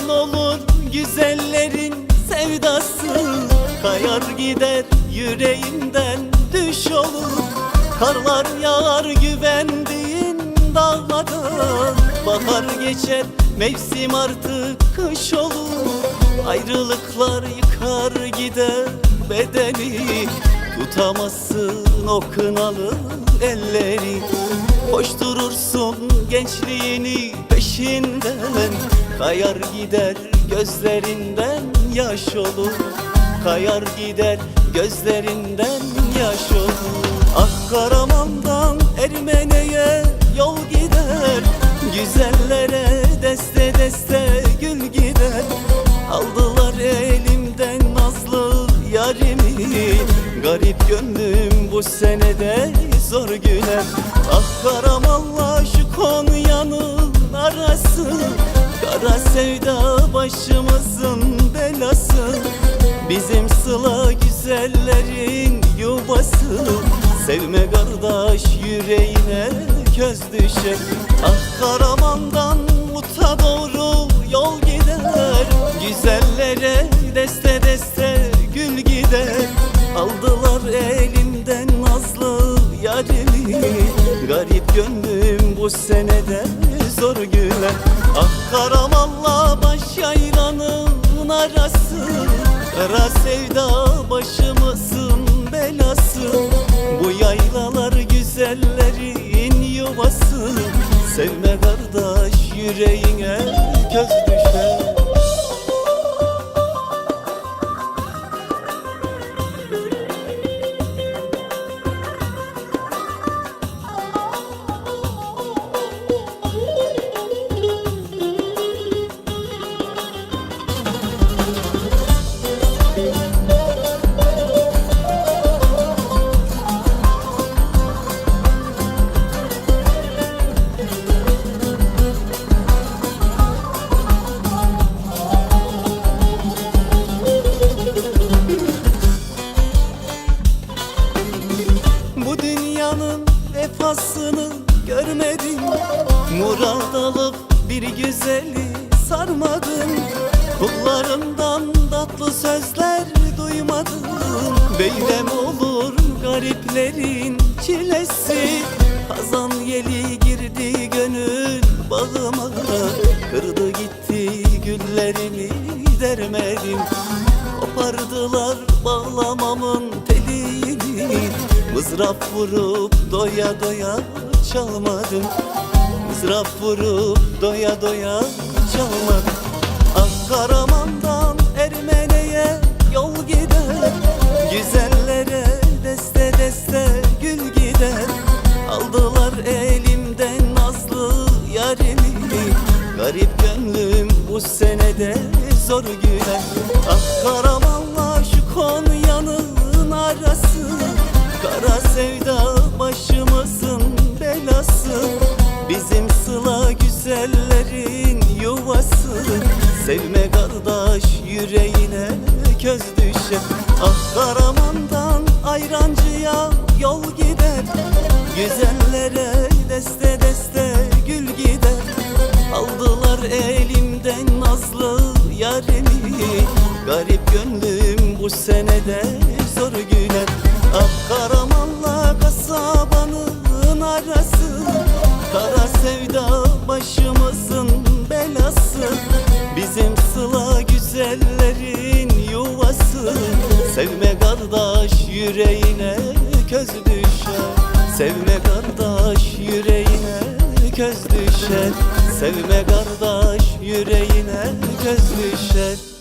Yalan olur güzellerin sevdası. Kayar gider yüreğimden düş olur. Karlar yağar güvendiğin dağlara Bahar geçer mevsim artık kış olur. Ayrılıklar yıkar gider bedeni. Tutamazsın o kınalı elleri. Koşturursun gençliğini peşinden Kayar gider gözlerinden yaş olur. Kayar gider gözlerinden yaş olur. Ah Karaman'dan Ermene'ye yol gider. Güzellere deste deste gül gider. Aldılar elimden nazlı yarimi. Garip gönlüm bu senede zor güler Ah Karaman'la sevda başımızın belası. Bizim sıla güzellerin yuvası. Sevme kardeş yüreğine köz düşer. Ah Karaman'dan Mut'a doğru yol gider. Güzellere deste deste gül gider. Aldılar elimden nazlı yarimi Garip gönlüm bu senede zor güler. Ah Karaman'la baş yaylanın arası. Kara sevda başımızın belası. Bu yaylalar güzellerin yuvası. Sevme kardeş yüreğine köz Murad alıp bir güzeli sarmadım Kullarından tatlı sözler duymadım Beylem olur gariplerin çilesi? Kazan yeli girdi gönül bağıma. Kırdı gitti güllerimi dermedim. Kopardılar bağlamamın telini. Mızrap vurup doya doya çalmadım Mızrap vurup doya doya çalmadım Ah Karaman'dan Ermene'ye yol gider. Güzellere deste deste gül gider. Aldılar elimden nazlı yarimi. Garip gönlüm bu senede zor güler. Ah şu Konya'nın arası. Kara sevda Sevme kardeş yüreğine köz düşer. Ah Karaman'dan Ayrancı'ya yol gider. Güzellere deste deste gül gider. Aldılar elimden nazlı yarimi Garip gönlüm bu senede zor güler. Ah Karaman'la kasabanın arası. Kara sevda başımızın yüreğine köz düşer Sevme kardeş yüreğine köz düşer Sevme kardeş yüreğine göz düşer